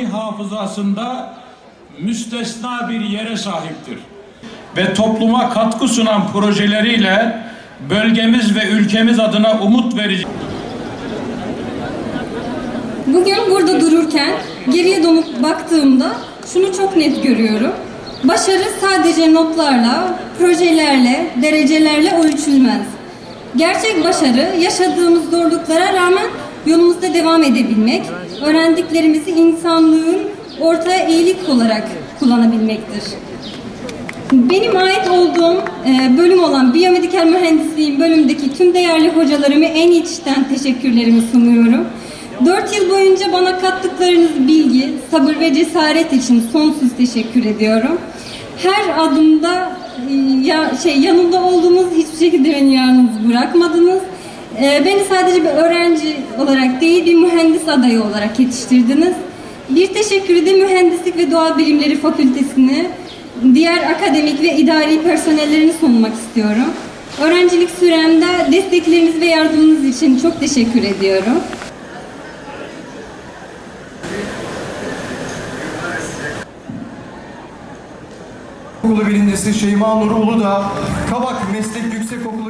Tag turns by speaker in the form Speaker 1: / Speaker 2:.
Speaker 1: milli hafızasında müstesna bir yere sahiptir. Ve topluma katkı sunan projeleriyle bölgemiz ve ülkemiz adına umut verici
Speaker 2: Bugün burada dururken geriye dönüp baktığımda şunu çok net görüyorum. Başarı sadece notlarla, projelerle, derecelerle ölçülmez. Gerçek başarı yaşadığımız zorluklara yolumuzda devam edebilmek, öğrendiklerimizi insanlığın ortaya iyilik olarak kullanabilmektir. Benim ait olduğum e, bölüm olan biyomedikal mühendisliğin bölümdeki tüm değerli hocalarıma en içten teşekkürlerimi sunuyorum. Dört yıl boyunca bana kattıklarınız bilgi, sabır ve cesaret için sonsuz teşekkür ediyorum. Her adımda e, ya şey yanımda olduğunuz hiçbir şekilde beni yalnız bırakmadınız. E, beni sadece bir öğrenci olarak değil bir mühendis adayı olarak yetiştirdiniz. Bir teşekkürü de Mühendislik ve Doğa Bilimleri Fakültesine, diğer akademik ve idari personellerini sunmak istiyorum. Öğrencilik süremde destekleriniz ve yardımınız için çok teşekkür ediyorum.
Speaker 3: Okulu birincisi Şeyma Nur Uludağ, Kabak Meslek Yüksekokulu